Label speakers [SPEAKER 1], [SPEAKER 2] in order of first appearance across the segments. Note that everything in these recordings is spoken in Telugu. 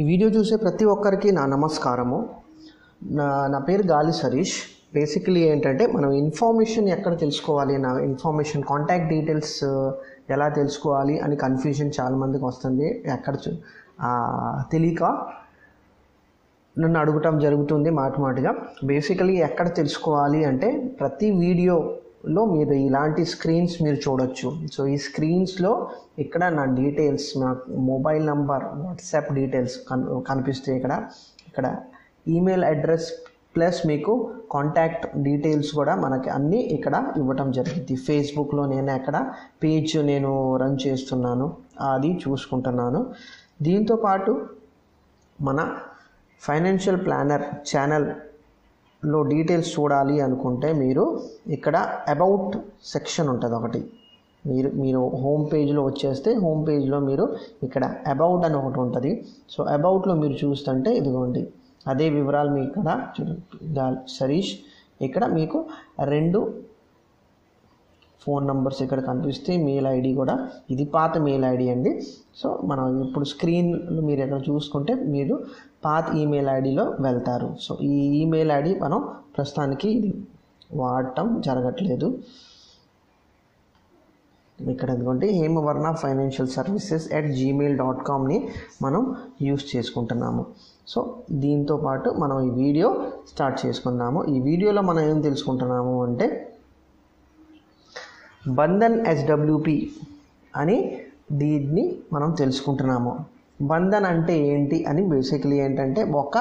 [SPEAKER 1] ఈ వీడియో చూసే ప్రతి ఒక్కరికి నా నమస్కారము. నా నా పేరు గాలి సరీష్. బేసికలీ ఏంటంటే మనం ఇన్ఫర్మేషన్ ఎక్కడ తెలుసుకోవాలి నా ఇన్ఫర్మేషన్ కాంటాక్ట్ డీటెయిల్స్ ఎలా తెలుసుకోవాలి అని కన్ఫ్యూజన్ చాలామందికి వస్తుంది. ఎక్కడ చూ- తెలియక నన్ను అడగటం జరుగుతుంది మాట మాటగా. బేసికలీ ఎక్కడ తెలుసుకోవాలి అంటే ప్రతి వీడియో లో మీరు ఇలాంటి స్క్రీన్స్ మీరు చూడొచ్చు. సో ఈ స్క్రీన్స్లో ఇక్కడ నా డీటెయిల్స్ నా మొబైల్ నంబర్ వాట్సాప్ డీటెయిల్స్ కన్ కనిపిస్తాయి ఇక్కడ ఇక్కడ ఈమెయిల్ అడ్రస్ ప్లస్ మీకు కాంటాక్ట్ డీటెయిల్స్ కూడా మనకి అన్నీ ఇక్కడ ఇవ్వటం జరిగింది. ఫేస్బుక్లో నేను అక్కడ పేజ్ నేను రన్ చేస్తున్నాను. అది చూసుకుంటున్నాను. దీంతోపాటు మన ఫైనాన్షియల్ ప్లానర్ ఛానల్ లో డీటెయిల్స్ చూడాలి అనుకుంటే మీరు ఇక్కడ అబౌట్ సెక్షన్ ఉంటుంది ఒకటి. మీరు మీరు హోమ్ పేజ్లో వచ్చేస్తే హోమ్ పేజ్లో మీరు ఇక్కడ అబౌట్ అని ఒకటి ఉంటుంది. సో అబౌట్లో మీరు చూస్తుంటే ఇదిగోండి. అదే వివరాలు మీ ఇక్కడ సరీష్. ఇక్కడ మీకు రెండు ఫోన్ నంబర్స్ ఇక్కడ కనిపిస్తే మెయిల్ ఐడి కూడా ఇది పాత మెయిల్ ఐడి అండి. సో మనం ఇప్పుడు స్క్రీన్ మీరు ఎక్కడ చూసుకుంటే మీరు పాత ఈమెయిల్ ఐడిలో వెళ్తారు. సో ఈ ఈమెయిల్ ఐడి మనం ప్రస్తుతానికి ఇది వాడటం జరగట్లేదు. ఇక్కడ ఎందుకంటే Hemavarna financial services at Gmail dot కామ్ని మనం యూస్ చేసుకుంటున్నాము. సో దీంతో పాటు మనం ఈ వీడియో స్టార్ట్ చేసుకున్నాము ఈ వీడియోలో మనం ఏం తెలుసుకుంటున్నాము అంటే బంధన్ ఎస్డబ్ల్యూపి అని దీన్ని మనం తెలుసుకుంటున్నాము. బంధన్ అంటే ఏంటి అని బేసిక్లీ ఏంటంటే ఒక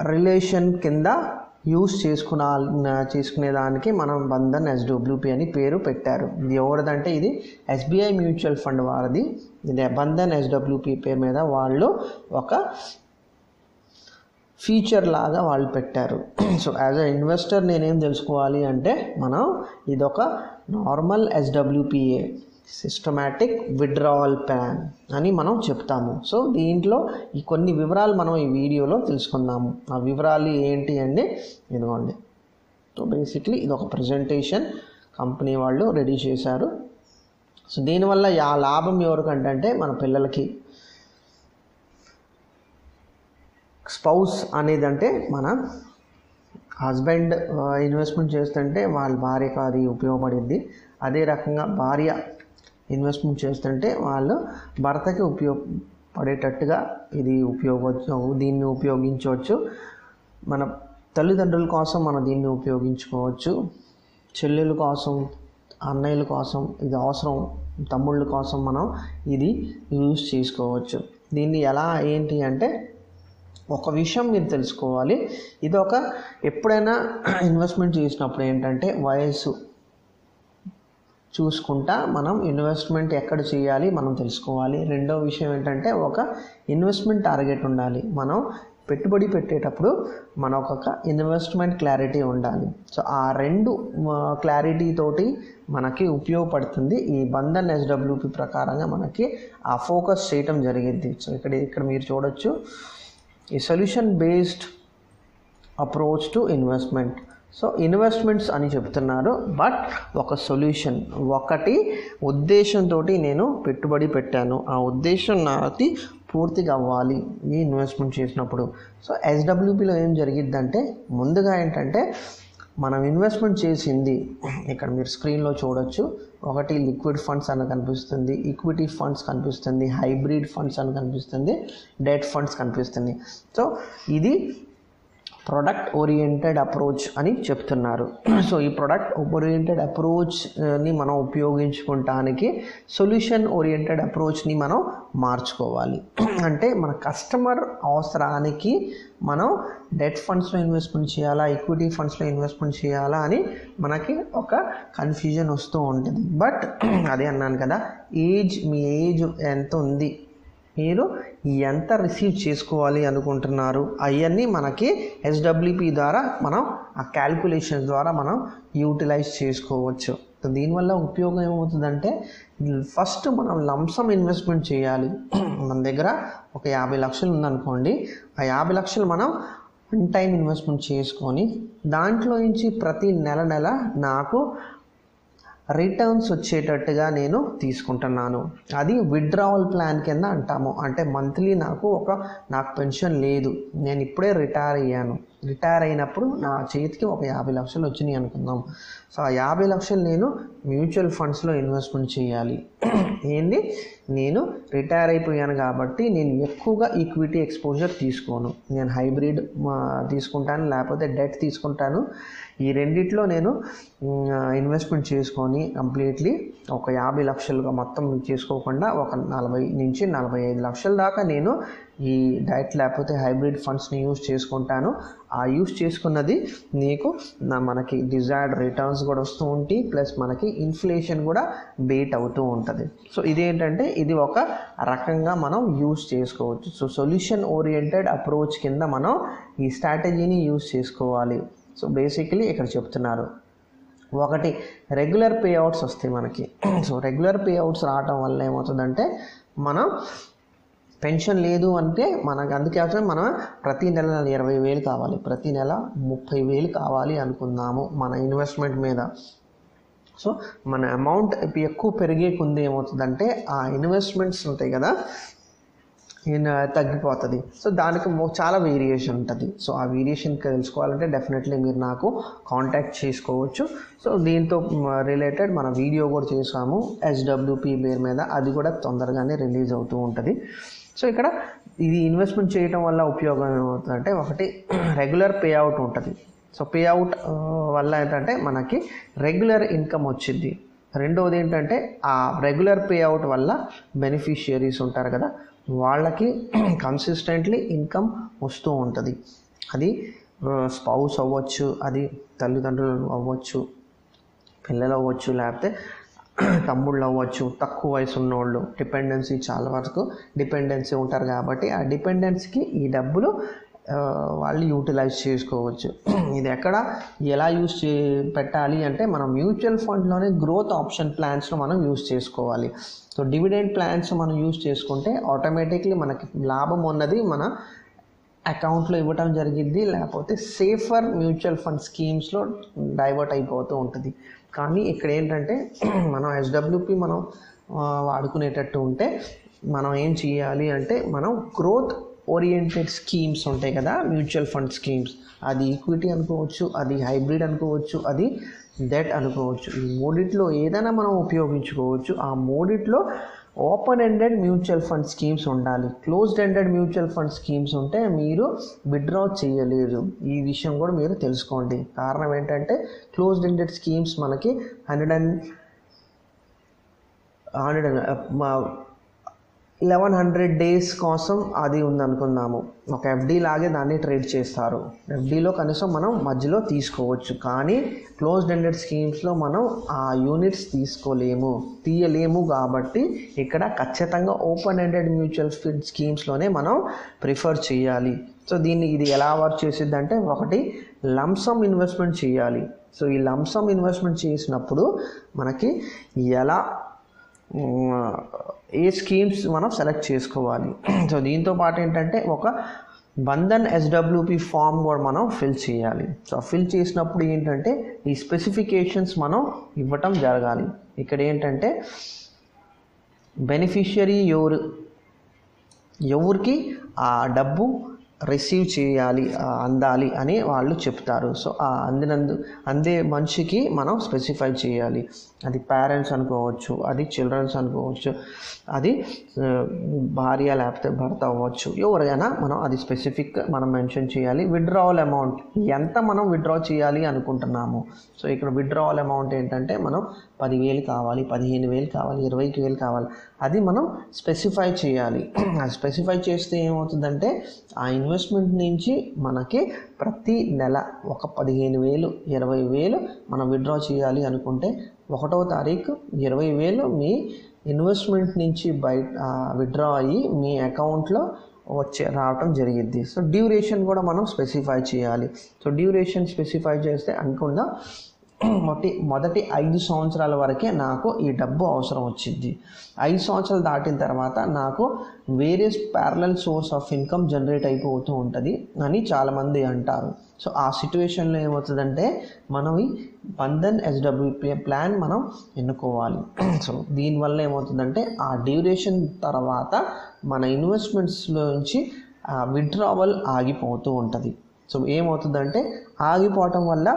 [SPEAKER 1] రిలేషన్ కింద యూస్ చేసుకున్న చేసుకునే దానికి మనం బంధన్ ఎస్డబ్ల్యూపి అని పేరు పెట్టారు. ఇది ఎవరిదంటే ఇది ఎస్బీఐ మ్యూచువల్ ఫండ్ వారిది. ఇది బంధన్ ఎస్డబ్ల్యూపి పేరు మీద వాళ్ళు ఒక ఫీచర్ లాగా వాళ్ళు పెట్టారు. సో యాజ్ అ ఇన్వెస్టర్ నేనేం తెలుసుకోవాలి అంటే మనం ఇదొక normal SWPA systematic withdrawal plan అని మనం చెప్తాము. సో దీంట్లో ఈ కొన్ని వివరాలు మనం ఈ వీడియోలో తెలుసుకుందాము. ఆ వివరాలు ఏంటి అండి ఇదిగోండి. సో బేసిక్లీ ఇది ఒక ప్రజెంటేషన్ కంపెనీ వాళ్ళు రెడీ చేశారు. సో దీనివల్ల ఆ లాభం ఎవరికంటే అంటే మన పిల్లలకి స్పౌస్ అనేది అంటే మన హస్బెండ్ ఇన్వెస్ట్మెంట్ చేస్తుంటే వాళ్ళ భార్యకు అది ఉపయోగపడింది అదే రకంగా భార్య ఇన్వెస్ట్మెంట్ చేస్తుంటే వాళ్ళు భర్తకి ఉపయోగపడేటట్టుగా ఇది ఉపయోగ దీన్ని ఉపయోగించవచ్చు. మన తల్లిదండ్రుల కోసం మనం దీన్ని ఉపయోగించుకోవచ్చు. చెల్లెల కోసం అన్నయ్యల కోసం ఇది అవసరం తమ్ముళ్ళ కోసం మనం ఇది యూజ్ చేసుకోవచ్చు. దీన్ని ఎలా ఏంటి అంటే ఒక విషయం మీరు తెలుసుకోవాలి. ఇది ఒక ఎప్పుడైనా ఇన్వెస్ట్మెంట్ చేసినప్పుడు ఏంటంటే వయసు చూసుకుంటా మనం ఇన్వెస్ట్మెంట్ ఎక్కడ చేయాలి మనం తెలుసుకోవాలి. రెండో విషయం ఏంటంటే ఒక ఇన్వెస్ట్మెంట్ టార్గెట్ ఉండాలి. మనం పెట్టుబడి పెట్టేటప్పుడు మన ఒక ఇన్వెస్ట్మెంట్ క్లారిటీ ఉండాలి. సో ఆ రెండు క్లారిటీ తోటి మనకి ఉపయోగపడుతుంది. ఈ బంధన్ ఎస్డబ్ల్యూపి ప్రకారంగా మనకి ఆ ఫోకస్ చేయటం జరిగింది. సో ఇక్కడ ఇక్కడ మీరు చూడొచ్చు. ఈ solution based approach to investment so investments అని చెప్తున్నారు బట్ ఒక సొల్యూషన్. ఒకటి ఉద్దేశంతో నేను పెట్టుబడి పెట్టాను. ఆ ఉద్దేశం నాది పూర్తిగా అవ్వాలి ఈ ఇన్వెస్ట్మెంట్ చేసినప్పుడు. సో ఎస్డబ్ల్యూపీలో ఏం జరిగిద్దంటే ముందుగా ఏంటంటే మనం ఇన్వెస్ట్మెంట్ చేసింది ఇక్కడ మీరు స్క్రీన్లో చూడొచ్చు ఒకటి లిక్విడ్ ఫండ్స్ అని కనిపిస్తుంది ఈక్విటీ ఫండ్స్ కనిపిస్తుంది హైబ్రిడ్ ఫండ్స్ అని కనిపిస్తుంది డెట్ ఫండ్స్ కనిపిస్తుంది. సో ఇది ప్రొడక్ట్ ఓరియంటెడ్ అప్రోచ్ అని చెప్తున్నారు. సో ఈ ప్రొడక్ట్ ఓరియంటెడ్ అప్రోచ్ని మనం ఉపయోగించుకోవటానికి సొల్యూషన్ ఓరియంటెడ్ అప్రోచ్ని మనం మార్చుకోవాలి. అంటే మన కస్టమర్ అవసరానికి మనం డెట్ ఫండ్స్లో ఇన్వెస్ట్మెంట్ చేయాలా ఈక్విటీ ఫండ్స్లో ఇన్వెస్ట్మెంట్ చేయాలా అని మనకి ఒక కన్ఫ్యూజన్ వస్తూ ఉంటుంది. బట్ అదే అన్నాను కదా ఏజ్ మీ ఏజ్ ఎంత ఉంది? మీరు ఎంత రిసీవ్ చేసుకోవాలి అనుకుంటున్నారు? అవన్నీ మనకి ఎస్డబ్ల్యూపి ద్వారా మనం ఆ క్యాల్కులేషన్ ద్వారా మనం యూటిలైజ్ చేసుకోవచ్చు. దీనివల్ల ఉపయోగం ఏమవుతుందంటే ఫస్ట్ మనం లంసమ్ ఇన్వెస్ట్మెంట్ చేయాలి. మన దగ్గర ఒక యాభై లక్షలు ఉందనుకోండి. ఆ యాభై లక్షలు మనం వన్ టైం ఇన్వెస్ట్మెంట్ చేసుకొని దాంట్లో నుంచి ప్రతి నెల నెల నాకు రిటర్న్స్ వచ్చేటట్టుగా నేను తీసుకుంటున్నాను. అది విత్డ్రావల్ ప్లాన్ కింద అంటాము. అంటే మంత్లీ నాకు ఒక నాకు పెన్షన్ లేదు. నేను ఇప్పుడే రిటైర్ అయ్యాను. రిటైర్ అయినప్పుడు నా చేతికి ఒక యాభై లక్షలు వచ్చినాయి అనుకుందాం. సో ఆ యాభై లక్షలు నేను మ్యూచువల్ ఫండ్స్లో ఇన్వెస్ట్మెంట్ చేయాలి. ఏంది? నేను రిటైర్ అయిపోయాను కాబట్టి నేను ఎక్కువగా ఈక్విటీ ఎక్స్పోజర్ తీసుకోను. నేను హైబ్రిడ్ తీసుకుంటాను లేకపోతే డెట్ తీసుకుంటాను. ఈ రెండిట్లో నేను ఇన్వెస్ట్మెంట్ చేసుకొని కంప్లీట్లీ ఒక యాభై లక్షలుగా మొత్తం చేసుకోకుండా ఒక నలభై నుంచి నలభై ఐదు లక్షల దాకా నేను ఈ డైట్ లేకపోతే హైబ్రిడ్ ఫండ్స్ని యూస్ చేసుకుంటాను. ఆ యూస్ చేసుకున్నది నీకు నా మనకి డిజైర్డ్ రిటర్న్స్ కూడా వస్తూ ఉంటాయి ప్లస్ మనకి ఇన్ఫ్లేషన్ కూడా బీట్ అవుతూ ఉంటుంది. సో ఇదేంటంటే ఇది ఒక రకంగా మనం యూస్ చేసుకోవచ్చు. సో సొల్యూషన్ ఓరియంటెడ్ అప్రోచ్ కింద మనం ఈ స్ట్రాటజీని యూస్ చేసుకోవాలి. సో బేసికలీ ఇక్కడ చెప్తున్నారు. ఒకటి రెగ్యులర్ పే అవుట్స్ వస్తాయి మనకి. సో రెగ్యులర్ పే అవుట్స్ రావటం వల్ల ఏమవుతుందంటే మనం పెన్షన్ లేదు అంటే మనకు అందుకే అవసరం మనం ప్రతి నెల ఇరవై వేలు కావాలి ప్రతి నెల ముప్పై వేలు కావాలి అనుకుందాము మన ఇన్వెస్ట్మెంట్ మీద. సో మన అమౌంట్ ఎక్కువ పెరిగే కొంది ఏమవుతుందంటే ఆ ఇన్వెస్ట్మెంట్స్ ఉంటాయి కదా తగ్గిపోతుంది. సో దానికి చాలా వేరియేషన్ ఉంటుంది. సో ఆ వేరియేషన్ తెలుసుకోవాలంటే డెఫినెట్లీ మీరు నాకు కాంటాక్ట్ చేసుకోవచ్చు. సో దీంతో రిలేటెడ్ మన వీడియో కూడా చేసాము హెచ్డబ్ల్యూపీ పేరు మీద అది కూడా తొందరగానే రిలీజ్ అవుతూ ఉంటుంది. సో ఇక్కడ ఇది ఇన్వెస్ట్మెంట్ చేయడం వల్ల ఉపయోగం ఏమవుతుందంటే ఒకటి రెగ్యులర్ పే అవుట్ ఉంటుంది. సో పే అవుట్ వల్ల ఏంటంటే మనకి రెగ్యులర్ ఇన్కమ్ వచ్చింది. రెండవది ఏంటంటే ఆ రెగ్యులర్ పే అవుట్ వల్ల బెనిఫిషియరీస్ ఉంటారు కదా వాళ్ళకి కన్సిస్టెంట్లీ ఇన్కమ్ వస్తూ ఉంటుంది. అది స్పౌస్ అవ్వచ్చు అది తల్లిదండ్రులు అవ్వచ్చు పిల్లలు అవ్వచ్చు లేకపోతే తమ్ముళ్ళు అవ్వచ్చు తక్కువ వయసు ఉన్నోళ్ళు డిపెండెన్సీ చాలా వరకు డిపెండెన్సీ ఉంటారు కాబట్టి ఆ డిపెండెన్సీకి ఈ డబ్బులు వాళ్ళు యూటిలైజ్ చేసుకోవచ్చు. ఇది ఎక్కడ ఎలా యూస్ చే పెట్టాలి అంటే మనం మ్యూచువల్ ఫండ్లోనే గ్రోత్ ఆప్షన్ ప్లాన్స్ను మనం యూస్ చేసుకోవాలి. సో డివిడెండ్ ప్లాన్స్ మనం యూస్ చేసుకుంటే ఆటోమేటిక్లీ మనకి లాభం ఉన్నది మన అకౌంట్లో ఇవ్వటం జరిగింది లేకపోతే సేఫర్ మ్యూచువల్ ఫండ్ స్కీమ్స్లో డైవర్ట్ అయిపోతూ ఉంటుంది. కానీ ఇక్కడ ఏంటంటే మనం ఎస్డబ్ల్యూపి మనం వాడుకునేటట్టు ఉంటే మనం ఏం చేయాలి అంటే మనం గ్రోత్ ఓరియంటెడ్ స్కీమ్స్ ఉంటాయి కదా మ్యూచువల్ ఫండ్ స్కీమ్స్ అది ఈక్విటీ అనుకోవచ్చు అది హైబ్రిడ్ అనుకోవచ్చు అది డెట్ అనుకోవచ్చు. ఈ మూడిట్లో ఏదైనా మనం ఉపయోగించుకోవచ్చు. ఆ మూడిట్లో open ended mutual fund schemes ఉండాలి. Closed ended mutual fund schemes ఉంటే మీరు విత్డ్రా చేయలేరు. ఈ విషయం కూడా మీరు తెలుసుకోండి. కారణం ఏంటంటే క్లోజ్డ్ ఎండెడ్ స్కీమ్స్ మనకి hundred and hundred and eleven hundred days కోసం అది ఉందనుకుందాము. ఒక ఎఫ్డి లాగే దాన్ని ట్రేడ్ చేస్తారు. ఎఫ్డీలో కనీసం మనం మధ్యలో తీసుకోవచ్చు. కానీ క్లోజ్డ్ ఎండెడ్ స్కీమ్స్లో మనం ఆ యూనిట్స్ తీసుకోలేము తీయలేము కాబట్టి ఇక్కడ ఖచ్చితంగా ఓపెన్ ఎండెడ్ మ్యూచువల్ ఫండ్ స్కీమ్స్లోనే మనం ప్రిఫర్ చేయాలి. సో దీన్ని ఇది ఎలా వర్క్ చేసిద్ది అంటే ఒకటి లంసమ్ ఇన్వెస్ట్మెంట్ చేయాలి. సో ఈ లంసమ్ ఇన్వెస్ట్మెంట్ చేసినప్పుడు మనకి ఎలా ఏ స్కీమ్స్ మనం సెలెక్ట్ చేసుకోవాలి. సో దీంతో పాటు ఏంటంటే ఒక బంధన్ ఎస్డబ్ల్యూపి ఫామ్ కూడా మనం ఫిల్ చేయాలి. సో ఫిల్ చేసినప్పుడు ఏంటంటే ఈ స్పెసిఫికేషన్స్ మనం ఇవ్వటం జరగాలి. ఇక్కడ ఏంటంటే బెనిఫిషియరీ ఎవరు? ఎవరికి ఆ డబ్బు రిసీవ్ చేయాలి అందాలి అని వాళ్ళు చెప్తారు. సో ఆ అందినందు అందే మనిషికి మనం స్పెసిఫై చేయాలి. అది పేరెంట్స్ అనుకోవచ్చు అది చిల్డ్రన్స్ అనుకోవచ్చు అది భార్య లేకపోతే భర్త అవ్వచ్చు. ఎవరైనా మనం అది స్పెసిఫిక్ మనం మెన్షన్ చేయాలి. విడ్రావల్ అమౌంట్ ఎంత మనం విత్డ్రా చేయాలి అనుకుంటున్నాము. సో ఇక్కడ విడ్రావల్ అమౌంట్ ఏంటంటే మనం పదివేలు కావాలి పదిహేను వేలు కావాలి ఇరవైకి వేలు కావాలి. అది మనం స్పెసిఫై చేయాలి. ఆ స్పెసిఫై చేస్తే ఏమవుతుందంటే ఆ ఇన్వెస్ట్మెంట్ నుంచి మనకి ప్రతి నెల ఒక పదిహేను వేలు ఇరవై వేలు మనం విత్డ్రా చేయాలి అనుకుంటే ఒకటో తారీఖు ఇరవై వేలు మీ ఇన్వెస్ట్మెంట్ నుంచి బయట విత్డ్రా అయ్యి మీ అకౌంట్లో వచ్చే రావటం జరిగింది సో డ్యూరేషన్ కూడా మనం స్పెసిఫై చేయాలి. సో డ్యూరేషన్ స్పెసిఫై చేస్తే అనుకుండా మొట్టి మొదటి ఐదు సంవత్సరాల వరకే నాకు ఈ డబ్బు అవసరం వచ్చింది. ఐదు సంవత్సరాలు దాటిన తర్వాత నాకు various parallel source of income generate అయిపోతూ ఉంటుంది అని చాలామంది అంటారు. సో ఆ సిచ్యువేషన్లో ఏమవుతుందంటే మనం ఈ బంధన్ ఎస్డబ్ల్యూపీ ప్లాన్ మనం ఎన్నుకోవాలి. సో దీనివల్ల ఏమవుతుందంటే ఆ డ్యూరేషన్ తర్వాత మన ఇన్వెస్ట్మెంట్స్లో నుంచి విడ్రావల్ ఆగిపోతూ ఉంటుంది. సో ఏమవుతుందంటే ఆగిపోవటం వల్ల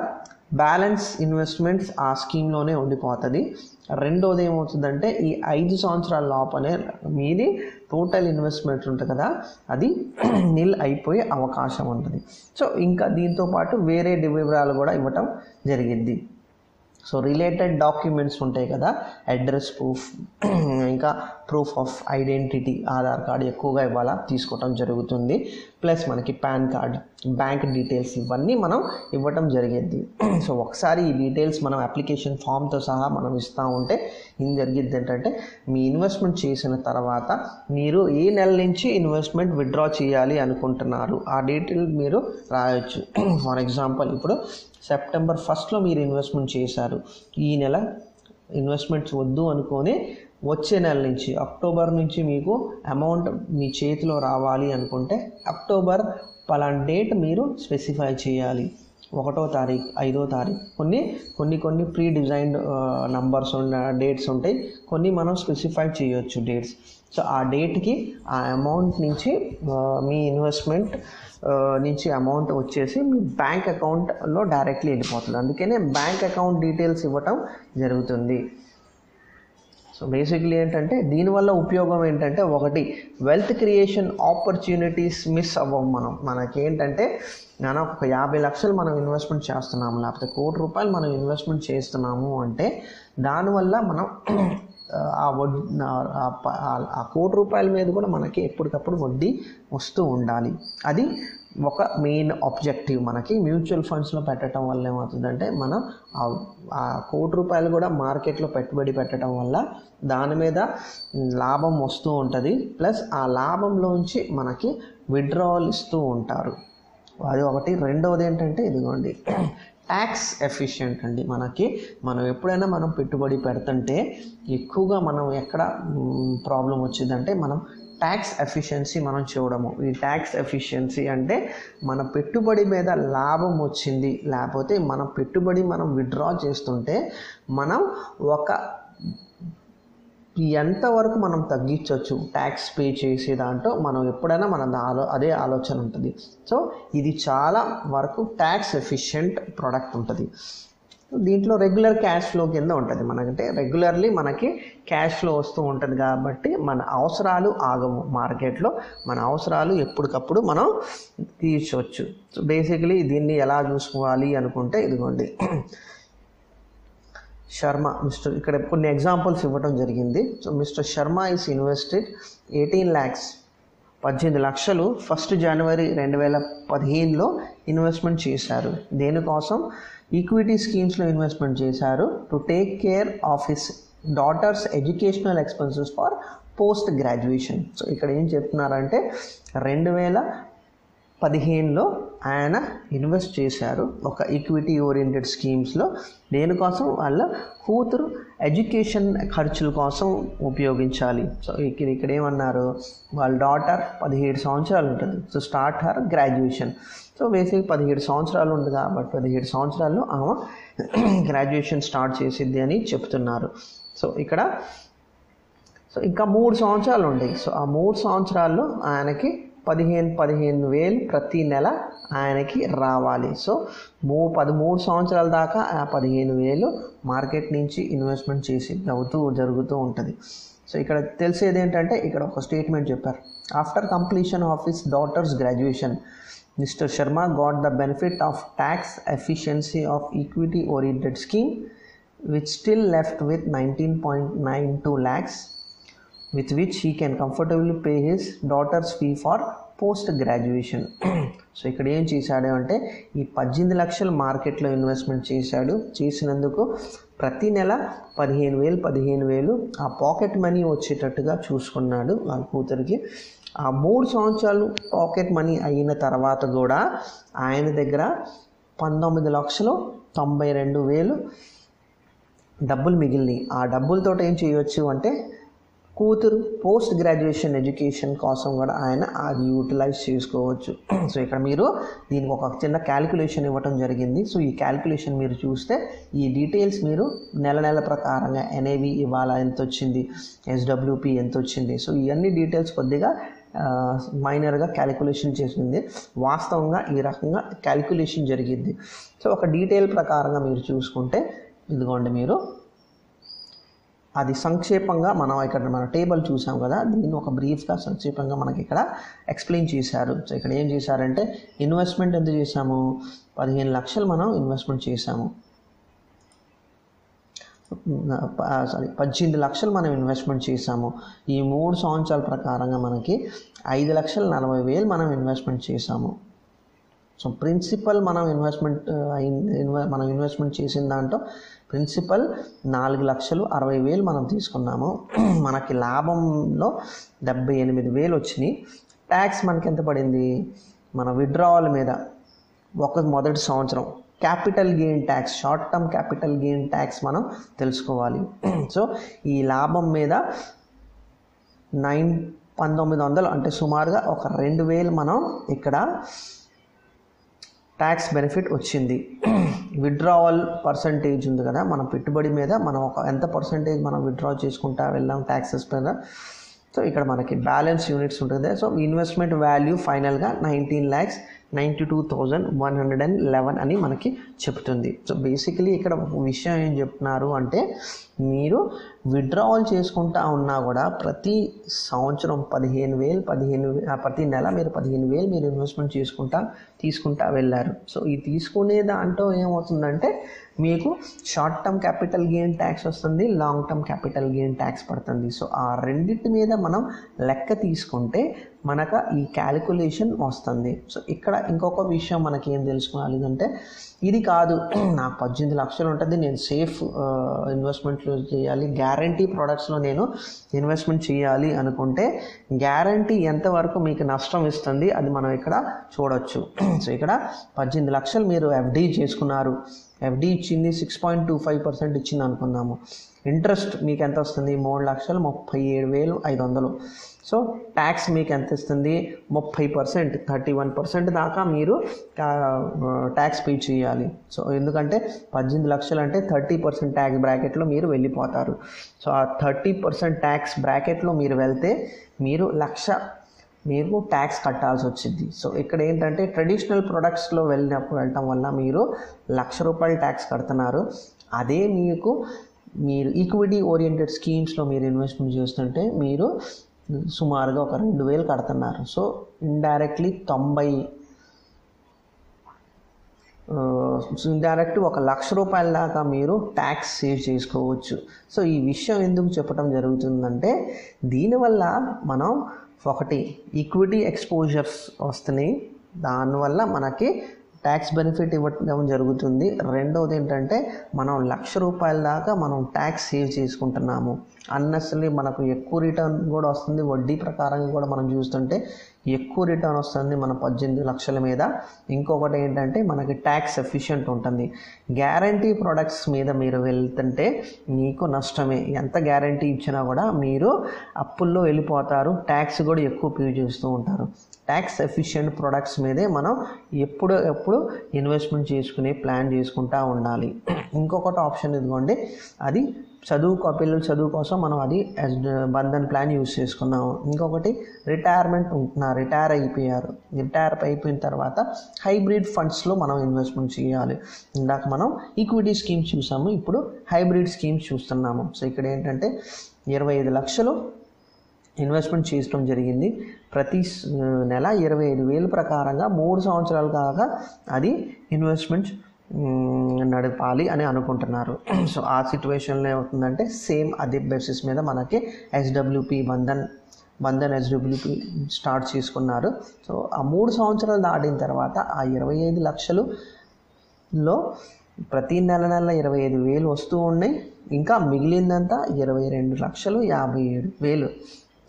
[SPEAKER 1] బ్యాలెన్స్ ఇన్వెస్ట్మెంట్స్ ఆ స్కీమ్లోనే ఉండిపోతుంది. రెండోది ఏమవుతుందంటే ఈ ఐదు సంవత్సరాల లోపలే మీది టోటల్ ఇన్వెస్ట్మెంట్ ఉంటుంది కదా అది నిల్ అయిపోయే అవకాశం ఉంటుంది. సో ఇంకా దీంతో పాటు వేరే వివరాలు కూడా ఇవ్వటం జరిగింది. సో రిలేటెడ్ డాక్యుమెంట్స్ ఉంటాయి కదా అడ్రస్ ప్రూఫ్ ఇంకా proof of identity Aadhaar card ఎక్కువగా ఇవాళ తీసుకోవటం జరుగుతుంది. ప్లస్ మనకి పాన్ కార్డ్ బ్యాంక్ డీటెయిల్స్ ఇవన్నీ మనం ఇవ్వటం జరిగేది. సో ఒకసారి ఈ డీటెయిల్స్ మనం అప్లికేషన్ ఫామ్తో సహా మనం ఇస్తూ ఉంటే ఏం జరిగింది ఏంటంటే మీ ఇన్వెస్ట్మెంట్ చేసిన తర్వాత మీరు ఏ నెల నుంచి ఇన్వెస్ట్మెంట్ విత్డ్రా చేయాలి అనుకుంటున్నారు. ఆ డీటెయిల్ మీరు రాయొచ్చు. ఫర్ ఎగ్జాంపుల్ ఇప్పుడు సెప్టెంబర్ ఫస్ట్లో మీరు ఇన్వెస్ట్మెంట్ చేశారు. ఈ నెల ఇన్వెస్ట్మెంట్స్ వద్దు అనుకొని వచ్చే నెల నుంచి అక్టోబర్ నుంచి మీకు అమౌంట్ మీ చేతిలో రావాలి అనుకుంటే అక్టోబర్ పలానా డేట్ మీరు స్పెసిఫై చేయాలి. ఒకటో తారీఖు ఐదో తారీఖు. కొన్ని కొన్ని కొన్ని ప్రీ డిజైన్డ్ నంబర్స్ ఉన్న డేట్స్ ఉంటాయి. కొన్ని మనం స్పెసిఫై చేయొచ్చు డేట్స్ సో ఆ డేట్కి ఆ అమౌంట్ నుంచి మీ ఇన్వెస్ట్మెంట్ నుంచి అమౌంట్ వచ్చేసి మీ బ్యాంక్ అకౌంట్లో డైరెక్ట్లీ వెళ్ళిపోతుంది. అందుకనే బ్యాంక్ అకౌంట్ డీటెయిల్స్ ఇవ్వటం జరుగుతుంది. సో బేసిక్లీ ఏంటంటే దీనివల్ల ఉపయోగం ఏంటంటే ఒకటి వెల్త్ క్రియేషన్ ఆపర్చునిటీస్ మిస్ అవ్వం మనం. మనకేంటంటే మనం ఒక యాభై లక్షలు మనం ఇన్వెస్ట్మెంట్ చేస్తున్నాము లేకపోతే కోటి రూపాయలు మనం ఇన్వెస్ట్మెంట్ చేస్తున్నాము అంటే దానివల్ల మనం ఆ వడ్డీ ఆ కోటి రూపాయల మీద కూడా మనకి ఎప్పటికప్పుడు వడ్డీ వస్తూ ఉండాలి. అది ఒక మెయిన్ ఆబ్జెక్టివ్ మనకి మ్యూచువల్ ఫండ్స్లో పెట్టడం వల్ల ఏమవుతుందంటే మనం ఆ- కోటి రూపాయలు కూడా మార్కెట్లో పెట్టుబడి పెట్టడం వల్ల దాని మీద లాభం వస్తూ ఉంటుంది. ప్లస్ ఆ లాభంలోంచి మనకి విడ్రావల్ ఇస్తూ ఉంటారు. అది ఒకటి. రెండవది ఏంటంటే ఇదిగోండి ట్యాక్స్ ఎఫిషియెంట్ అండి. మనకి మనం ఎప్పుడైనా మనం పెట్టుబడి పెడుతుంటే ఎక్కువగా మనం ఎక్కడ ప్రాబ్లం వచ్చిందంటే మనం ట్యాక్స్ ఎఫిషియన్సీ మనం చూడము. ఈ ట్యాక్స్ ఎఫిషియన్సీ అంటే మన పెట్టుబడి మీద లాభం వచ్చింది. లేకపోతే మన పెట్టుబడి మనం విత్డ్రా చేస్తుంటే మనం ఒక ఎంతవరకు మనం తగ్గించవచ్చు ట్యాక్స్ పే చేసే దాంట్లో మనం ఎప్పుడైనా మన ఆలో అదే ఆలోచన ఉంటుంది. సో ఇది చాలా వరకు ట్యాక్స్ ఎఫిషియెంట్ ప్రోడక్ట్ ఉంటుంది. దీంట్లో రెగ్యులర్ క్యాష్ ఫ్లో కింద ఉంటుంది. మనకంటే రెగ్యులర్లీ మనకి క్యాష్ ఫ్లో వస్తూ ఉంటుంది కాబట్టి మన అవసరాలు ఆగవు మార్కెట్లో మన అవసరాలు ఎప్పటికప్పుడు మనం తీర్చవచ్చు. సో బేసికలీ దీన్ని ఎలా చూసుకోవాలి అనుకుంటే ఇదిగోండి. శర్మ మిస్టర్ ఇక్కడ కొన్ని ఎగ్జాంపుల్స్ ఇవ్వడం జరిగింది. So mister Sharma is invested eighteen lakhs పద్దెనిమిది లక్షలు ఫస్ట్ జనవరి రెండు వేల పదిహేనులో ఇన్వెస్ట్మెంట్ చేశారు. దేనికోసం? ఈక్విటీ స్కీమ్స్లో ఇన్వెస్ట్మెంట్ చేశారు. To take care of his daughter's educational expenses for post graduation so ఇక్కడ ఏం చెప్తున్నారంటే రెండు వేల పదిహేనులో ఆయన ఇన్వెస్ట్ చేశారు. ఒక ఈక్విటీ ఓరియంటెడ్ స్కీమ్స్లో దేనికోసం? వాళ్ళ కూతురు ఎడ్యుకేషన్ ఖర్చుల కోసం ఉపయోగించాలి. సో ఇక్కడ ఇక్కడ ఏమన్నారు? వాళ్ళ డాటర్ పదిహేడు సంవత్సరాలు ఉంటుంది. So start her graduation so basic పదిహేడు సంవత్సరాలు ఉంది కాబట్టి పదిహేడు సంవత్సరాల్లో ఆమె గ్రాడ్యుయేషన్ స్టార్ట్ చేసిద్ది అని చెప్తున్నారు. సో ఇక్కడ సో ఇంకా మూడు సంవత్సరాలు ఉంటాయి. సో ఆ మూడు సంవత్సరాల్లో ఆయనకి పదిహేను పదిహేను వేలు ప్రతి నెల ఆయనకి రావాలి. సో మూ పదమూడు సంవత్సరాల దాకా ఆ పదిహేను వేలు మార్కెట్ నుంచి ఇన్వెస్ట్మెంట్ చేసి అవుతూ జరుగుతూ ఉంటుంది. సో ఇక్కడ తెలిసేది ఏంటంటే ఇక్కడ ఒక స్టేట్మెంట్ చెప్పారు. After completion of his daughter's graduation mister Sharma got the benefit of tax efficiency of equity oriented scheme which still left with nineteen point nine two lakhs with which he can comfortably pay his daughter's fee for post graduation so ఇక్కడ ఏం చేశాడు అంటే ఈ పద్దెనిమిది లక్షలు మార్కెట్లో ఇన్వెస్ట్మెంట్ చేశాడు. చేసినందుకు ప్రతి నెల పదిహేను వేలు పదిహేను వేలు ఆ పాకెట్ మనీ వచ్చేటట్టుగా చూసుకున్నాడు వాళ్ళ కూతురికి. ఆ మూడు సంవత్సరాలు పాకెట్ మనీ అయిన తర్వాత కూడా ఆయన దగ్గర పంతొమ్మిది లక్షలు తొంభై రెండు వేలు డబ్బులు మిగిలినాయి. ఆ డబ్బులతో ఏం చేయొచ్చు అంటే కూతురు పోస్ట్ గ్రాడ్యుయేషన్ ఎడ్యుకేషన్ కోసం కూడా ఆయన అది యూటిలైజ్ చేసుకోవచ్చు. సో ఇక్కడ మీరు దీనికి ఒక చిన్న క్యాలిక్యులేషన్ ఇవ్వటం జరిగింది. సో ఈ క్యాలిక్యులేషన్ మీరు చూస్తే ఈ డీటెయిల్స్ మీరు నెల నెల ప్రకారంగా ఎన్ఏవి ఇవాళ ఎంత వచ్చింది ఎస్డబ్ల్యూపి ఎంత వచ్చింది సో ఇవన్నీ డీటెయిల్స్ కొద్దిగా మైనర్గా క్యాలిక్యులేషన్ చేసింది. వాస్తవంగా ఈ రకంగా క్యాలిక్యులేషన్ జరిగింది. సో ఒక డీటెయిల్ ప్రకారంగా మీరు చూసుకుంటే ఇదిగోండి మీరు. అది సంక్షేపంగా మనం ఇక్కడ మన టేబుల్ చూసాం కదా దీన్ని ఒక బ్రీఫ్గా సంక్షేపంగా మనకి ఇక్కడ ఎక్స్ప్లెయిన్ చేశారు. సో ఇక్కడ ఏం చేశారంటే ఇన్వెస్ట్మెంట్ ఎంత చేశాము? పదిహేను లక్షలు మనం ఇన్వెస్ట్మెంట్ చేశాము. సారీ పద్దెనిమిది లక్షలు మనం ఇన్వెస్ట్మెంట్ చేసాము ఈ మూడు సంవత్సరాల ప్రకారంగా మనకి ఐదు లక్షల నలభై వేలు మనం ఇన్వెస్ట్మెంట్ చేసాము సో ప్రిన్సిపల్ మనం ఇన్వెస్ట్మెంట్ మనం ఇన్వెస్ట్మెంట్ చేసిన దాంట్లో ప్రిన్సిపల్ నాలుగు లక్షలు అరవై వేలు మనం తీసుకున్నాము. మనకి లాభంలో డెబ్బై ఎనిమిది వేలు వచ్చినాయి. ట్యాక్స్ మనకి ఎంత పడింది? మన విడ్రావల్ మీద ఒక మొదటి సంవత్సరం. Capital gain tax short term capital gain tax మనం తెలుసుకోవాలి. సో ఈ లాభం మీద నైన్ పంతొమ్మిది వందలు అంటే సుమారుగా ఒక రెండు వేలు మనం ఇక్కడ ట్యాక్స్ బెనిఫిట్ వచ్చింది. విడ్రావల్ పర్సంటేజ్ ఉంది కదా మన పెట్టుబడి మీద మనం ఒక ఎంత పర్సంటేజ్ మనం విత్డ్రా చేసుకుంటా వెళ్ళాం ట్యాక్సెస్ మీద సో ఇక్కడ మనకి బ్యాలెన్స్ యూనిట్స్ ఉంటుంది. సో ఇన్వెస్ట్మెంట్ వాల్యూ ఫైనల్గా nineteen lakhs ninety two thousand one hundred and eleven అని మనకి చెప్తుంది. సో బేసికలీ ఇక్కడ ఒక విషయం ఏం చెప్తున్నారు అంటే మీరు విడ్రావల్ చేసుకుంటా ఉన్నా కూడా ప్రతి సంవత్సరం పదిహేను వేలు పదిహేను ప్రతి నెల మీరు పదిహేను వేలు మీరు ఇన్వెస్ట్మెంట్ చేసుకుంటా తీసుకుంటా వెళ్ళారు. సో ఈ తీసుకునే దాంట్లో ఏమవుతుందంటే మీకు short term capital gain tax వస్తుంది long term capital gain tax పడుతుంది. సో ఆ రెండింటి మీద మనం లెక్క తీసుకుంటే మనకు ఈ క్యాలిక్యులేషన్ వస్తుంది. సో ఇక్కడ ఇంకొక విషయం మనకి ఏం తెలుసుకోవాలి అంటే ఇది కాదు. నాకు పద్దెనిమిది లక్షలు ఉంటుంది నేను సేఫ్ ఇన్వెస్ట్మెంట్లు చేయాలి. గ్యారంటీ ప్రోడక్ట్స్లో నేను ఇన్వెస్ట్మెంట్ చేయాలి అనుకుంటే గ్యారంటీ ఎంతవరకు మీకు నష్టం ఇస్తుంది అది మనం ఇక్కడ చూడొచ్చు. సో ఇక్కడ పద్దెనిమిది లక్షలు మీరు ఎఫ్డి చేసుకున్నారు. ఎఫ్డి ఇచ్చింది six point two five percent ఇచ్చింది అనుకుందాము. ఇంట్రెస్ట్ మీకు ఎంత వస్తుంది? మూడు లక్షలు ముప్పై ఏడు వేలు ఐదు వందలు. సో ట్యాక్స్ మీకు ఎంత ఇస్తుంది? ముప్పై పర్సెంట్ థర్టీ వన్ పర్సెంట్ దాకా మీరు ట్యాక్స్ పే చేయాలి. సో ఎందుకంటే పద్దెనిమిది లక్షలు అంటే థర్టీ పర్సెంట్ ట్యాక్స్ బ్రాకెట్లో మీరు వెళ్ళిపోతారు. సో ఆ థర్టీ పర్సెంట్ ట్యాక్స్ బ్రాకెట్లో మీరు వెళ్తే మీరు లక్ష మీరు ట్యాక్స్ కట్టాల్సి వచ్చింది. సో ఇక్కడ ఏంటంటే ట్రెడిషనల్ ప్రొడక్ట్స్లో వెళ్ళినప్పుడు వెళ్ళటం వల్ల మీరు లక్ష రూపాయలు ట్యాక్స్ కడుతున్నారు. అదే మీకు మీరు ఈక్విటీ ఓరియంటెడ్ స్కీమ్స్లో మీరు ఇన్వెస్ట్మెంట్ చేస్తుంటే మీరు సుమారుగా ఒక రెండు వేలు కడుతున్నారు. సో ఇండైరెక్ట్లీ తొంభై ఇండైరెక్ట్ ఒక లక్ష రూపాయల దాకా మీరు ట్యాక్స్ సేవ్ చేసుకోవచ్చు. సో ఈ విషయం ఎందుకు చెప్పడం జరుగుతుందంటే దీనివల్ల మనం ఒకటి ఈక్విటీ ఎక్స్పోజర్స్ వస్తున్నాయి. దానివల్ల మనకి ట్యాక్స్ బెనిఫిట్ ఇవ్వడం జరుగుతుంది. రెండవది ఏంటంటే మనం లక్ష రూపాయల దాకా మనం ట్యాక్స్ సేవ్ చేసుకుంటున్నాము. అన్నెసరీ మనకు ఎక్కువ రిటర్న్ కూడా వస్తుంది. వడ్డీ ప్రకారంగా కూడా మనం చూస్తుంటే ఎక్కువ రిటర్న్ వస్తుంది మన పద్దెనిమిది లక్షల మీద. ఇంకొకటి ఏంటంటే మనకి ట్యాక్స్ ఎఫిషియంట్ ఉంటుంది. గ్యారంటీ ప్రొడక్ట్స్ మీద మీరు వెళ్తుంటే మీకు నష్టమే. ఎంత గ్యారంటీ ఇచ్చినా కూడా మీరు అప్పుల్లో వెళ్ళిపోతారు. ట్యాక్స్ కూడా ఎక్కువ పే చేస్తూ ఉంటారు. ట్యాక్స్ ఎఫిషియంట్ ప్రొడక్ట్స్ మీదే మనం ఎప్పుడు ఎప్పుడు ఇన్వెస్ట్మెంట్ చేసుకునే ప్లాన్ చేసుకుంటూ ఉండాలి. ఇంకొకటి ఆప్షన్ ఇదిగోండి. అది చదువు పిల్లల చదువు కోసం మనం అది as బంధన్ ప్లాన్ యూస్ చేసుకున్నాము. ఇంకొకటి రిటైర్మెంట్ ఉంటున్నారు రిటైర్ అయిపోయారు. రిటైర్ అయిపోయిన తర్వాత హైబ్రిడ్ ఫండ్స్లో మనం ఇన్వెస్ట్మెంట్ చేయాలి. ఇందాక మనం ఈక్విటీ స్కీమ్స్ చూసాము. ఇప్పుడు హైబ్రిడ్ స్కీమ్స్ చూస్తున్నాము. సో ఇక్కడ ఏంటంటే ఇరవై ఐదు లక్షలు ఇన్వెస్ట్మెంట్ చేయడం జరిగింది. ప్రతి నెల ఇరవై ఐదు వేలు ప్రకారంగా మూడు సంవత్సరాలు కాగా అది ఇన్వెస్ట్మెంట్ నడపాలి అని అనుకుంటున్నారు. సో ఆ సిచ్యువేషన్లో ఏమవుతుందంటే సేమ్ అదే బేసిస్ మీద మనకి SWP Bandhan Bandhan SWP start చేసుకున్నారు. సో ఆ మూడు సంవత్సరాలు దాటిన తర్వాత ఆ ఇరవై ఐదు లక్షలులో ప్రతి నెల నెల ఇరవై ఐదు వేలు వస్తూ ఉన్నాయి. ఇంకా మిగిలిందంతా ఇరవై రెండు లక్షలు యాభై ఏడు వేలు.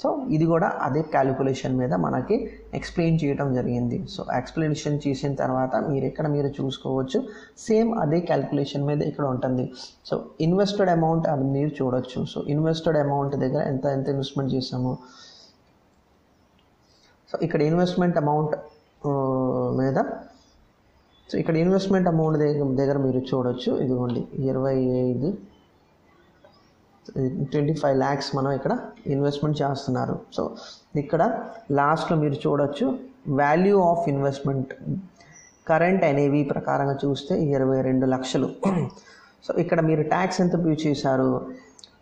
[SPEAKER 1] సో ఇది కూడా అదే క్యాలిక్యులేషన్ మీద మనకి ఎక్స్ప్లెయిన్ చేయడం జరిగింది. సో ఎక్స్ప్లెనేషన్ చేసిన తర్వాత మీరు ఇక్కడ మీరు చూసుకోవచ్చు సేమ్ అదే క్యాల్కులేషన్ మీద ఇక్కడ ఉంటుంది. సో ఇన్వెస్టెడ్ అమౌంట్ అది మీరు చూడొచ్చు. సో ఇన్వెస్టెడ్ అమౌంట్ దగ్గర ఎంత ఎంత ఇన్వెస్ట్మెంట్ చేసాము సో ఇక్కడ ఇన్వెస్ట్మెంట్ అమౌంట్ మీద సో ఇక్కడ ఇన్వెస్ట్మెంట్ అమౌంట్ దగ్గర దగ్గర మీరు చూడొచ్చు. ఇదిగోండి ఇరవై ఐదు ట్వంటీ ఫైవ్ ల్యాక్స్ మనం ఇక్కడ ఇన్వెస్ట్మెంట్ చేస్తున్నారు. సో ఇక్కడ లాస్ట్లో మీరు చూడొచ్చు value of investment current NAV ప్రకారంగా చూస్తే ఇరవై రెండు లక్షలు. సో ఇక్కడ మీరు ట్యాక్స్ ఎంత పే చేశారు?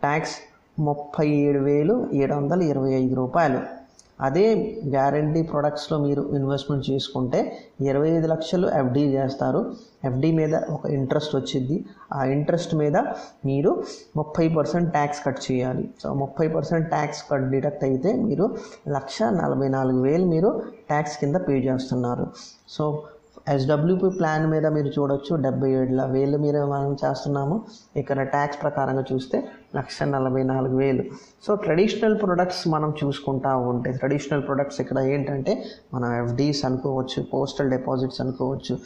[SPEAKER 1] ట్యాక్స్ ముప్పై ఏడు వేలు ఏడు వందల ఇరవై ఐదు రూపాయలు. అదే గ్యారంటీ ప్రొడక్ట్స్లో మీరు ఇన్వెస్ట్మెంట్ చేసుకుంటే ఇరవై ఐదు లక్షలు ఎఫ్డి చేస్తారు. ఎఫ్డి మీద ఒక ఇంట్రెస్ట్ వచ్చింది ఆ ఇంట్రెస్ట్ మీద మీరు ముప్పై పర్సెంట్ ట్యాక్స్ కట్ చేయాలి. సో ముప్పై పర్సెంట్ ట్యాక్స్ కట్ డిడక్ట్ అయితే మీరు లక్ష నలభై నాలుగు వేలు మీరు ట్యాక్స్ కింద పే చేస్తున్నారు. సో ఎస్డబ్ల్యూపి ప్లాన్ మీద మీరు చూడొచ్చు. డెబ్బై ఏడు వేలు మీద మనం చేస్తున్నాము. ఇక్కడ ట్యాక్స్ ప్రకారంగా చూస్తే లక్ష నలభై నాలుగు వేలు. సో ట్రెడిషనల్ ప్రొడక్ట్స్ మనం చూసుకుంటా ఉంటే ట్రెడిషనల్ ప్రొడక్ట్స్ ఇక్కడ ఏంటంటే మనం ఎఫ్డీస్ అనుకోవచ్చు పోస్టల్ డిపాజిట్స్ అనుకోవచ్చు.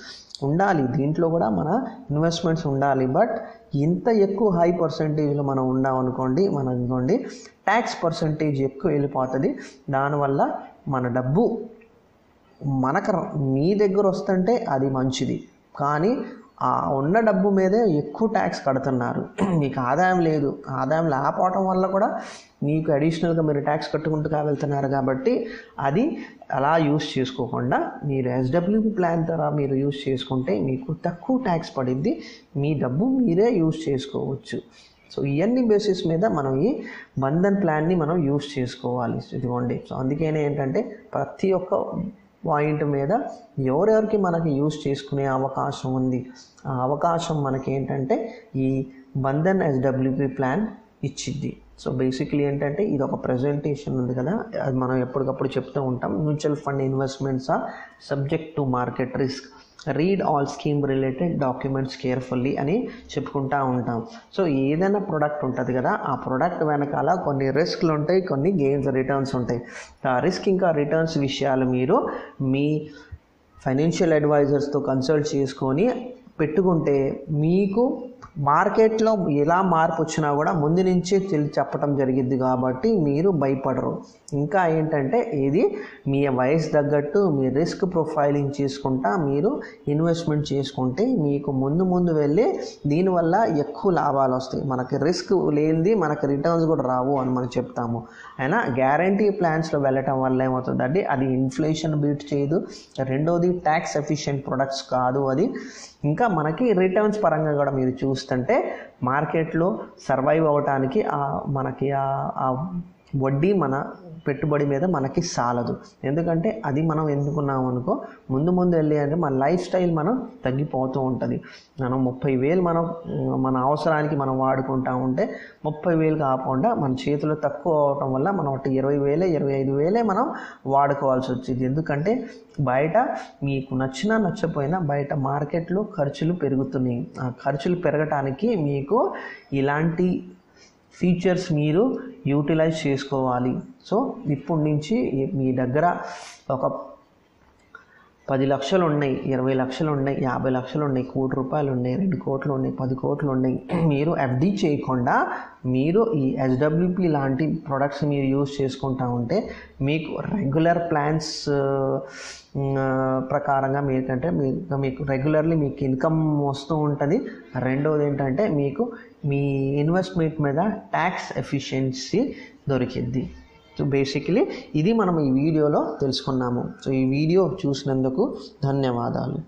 [SPEAKER 1] ఉండాలి. దీంట్లో కూడా మన ఇన్వెస్ట్మెంట్స్ ఉండాలి. బట్ ఇంత ఎక్కువ హై పర్సంటేజ్లో మనం ఉండామనుకోండి మనం అనుకోండి ట్యాక్స్ పర్సంటేజ్ ఎక్కువ వెళ్ళిపోతుంది. దానివల్ల మన డబ్బు మనకు మీ దగ్గర వస్తుంటే అది మంచిది. కానీ ఆ ఉన్న డబ్బు మీదే ఎక్కువ ట్యాక్స్ కడుతున్నారు. మీకు ఆదాయం లేదు. ఆదాయం లేకపోవటం వల్ల కూడా మీకు అడిషనల్గా మీరు ట్యాక్స్ కట్టుకుంటూ వెళ్తున్నారు కాబట్టి అది అలా యూస్ చేసుకోకుండా మీరు ఎస్డబ్ల్యూపి ప్లాన్ ద్వారా మీరు యూస్ చేసుకుంటే మీకు తక్కువ ట్యాక్స్ పడింది మీ డబ్బు మీరే యూస్ చేసుకోవచ్చు. సో ఇవన్నీ బేసిస్ మీద మనం ఈ బంధన్ ప్లాన్ని మనం యూస్ చేసుకోవాలి. ఇదిగోండి. సో అందుకనే ఏంటంటే ప్రతి ఒక్క పాయింట్ మీద ఎవరెవరికి మనకి యూస్ చేసుకునే అవకాశం ఉంది? ఆ అవకాశం మనకి ఏంటంటే ఈ బంధన్ ఎస్డబ్ల్యూపీ ప్లాన్ ఇచ్చిద్ది. సో బేసిక్లీ ఏంటంటే ఇది ఒక ప్రజెంటేషన్ ఉంది కదా. అది మనం ఎప్పటికప్పుడు చెప్తూ ఉంటాం. Mutual fund investments are subject to market risk. Read all scheme related documents carefully అని చెప్పుకుంటూ ఉంటాం. సో ఏదైనా ప్రోడక్ట్ ఉంటుంది కదా ఆ ప్రోడక్ట్ వెనకాల కొన్ని రిస్క్లు ఉంటాయి కొన్ని గెయిన్స్ రిటర్న్స్ ఉంటాయి. ఆ రిస్క్ ఇంకా రిటర్న్స్ విషయాలు మీరు మీ ఫైనాన్షియల్ అడ్వైజర్స్తో కన్సల్ట్ చేసుకొని పెట్టుకుంటే మీకు మార్కెట్లో ఎలా మార్పు వచ్చినా కూడా ముందు నుంచే తెలి చెప్పడం జరిగిద్ది కాబట్టి మీరు భయపడరు. ఇంకా ఏంటంటే ఇది మీ వయసు తగ్గట్టు మీ రిస్క్ ప్రొఫైలింగ్ చేసుకుంటా మీరు ఇన్వెస్ట్మెంట్ చేసుకుంటే మీకు ముందు ముందు వెళ్ళి దీనివల్ల ఎక్కువ లాభాలు వస్తాయి. మనకి రిస్క్ లేనిది మనకి రిటర్న్స్ కూడా రావు అని మనం చెప్తాము. అయినా గ్యారంటీ ప్లాన్స్లో వెళ్ళటం వల్ల ఏమవుతుందంటే అది ఇన్ఫ్లేషన్ బీట్ చేయదు. రెండోది ట్యాక్స్ ఎఫిషియెంట్ ప్రొడక్ట్స్ కాదు అది. ఇంకా మనకి రిటర్న్స్ పరంగా కూడా మీరు చూస్తుంటే మార్కెట్లో సర్వైవ్ అవ్వటానికి మనకి ఆ వడ్డీ మన పెట్టుబడి మీద మనకి సాలదు. ఎందుకంటే అది మనం ఎందుకున్నాం అనుకో ముందు ముందు వెళ్ళి అంటే మన లైఫ్ స్టైల్ మనం తగ్గిపోతూ ఉంటుంది. మనం ముప్పై వేలు మనం మన అవసరానికి మనం వాడుకుంటా ఉంటే ముప్పై వేలు కాకుండా మన చేతిలో తక్కువ అవటం వల్ల మనం ఒకటి ఇరవై వేలే ఇరవై ఐదు వేలే మనం వాడుకోవాల్సి వచ్చింది. ఎందుకంటే బయట మీకు నచ్చినా నచ్చపోయినా బయట మార్కెట్లో ఖర్చులు పెరుగుతున్నాయి. ఆ ఖర్చులు పెరగటానికి మీకు ఇలాంటి ఫీచర్స్ మీరు యూటిలైజ్ చేసుకోవాలి. సో ఇప్పటి నుంచి మీ దగ్గర ఒక పది లక్షలు ఉన్నాయి ఇరవై లక్షలు ఉన్నాయి యాభై లక్షలు ఉన్నాయి కోటి రూపాయలు ఉన్నాయి రెండు కోట్లు ఉన్నాయి పది కోట్లు ఉన్నాయి మీరు ఎఫ్డి చేయకుండా మీరు ఈ హెచ్డబ్ల్యూపి లాంటి ప్రొడక్ట్స్ మీరు యూజ్ చేసుకుంటా ఉంటే మీకు రెగ్యులర్ ప్లాన్స్ ప్రకారంగా మీకంటే మీకు మీకు రెగ్యులర్లీ మీకు ఇన్కమ్ వస్తూ ఉంటుంది. రెండవది ఏంటంటే మీకు మీ ఇన్వెస్ట్మెంట్ మీద ట్యాక్స్ ఎఫిషియన్సీ దొరికిద్ది. సో బేసిక్లీ ఇది మనం ఈ వీడియోలో తెలుసుకున్నాము. సో ఈ వీడియో చూసినందుకు ధన్యవాదాలు.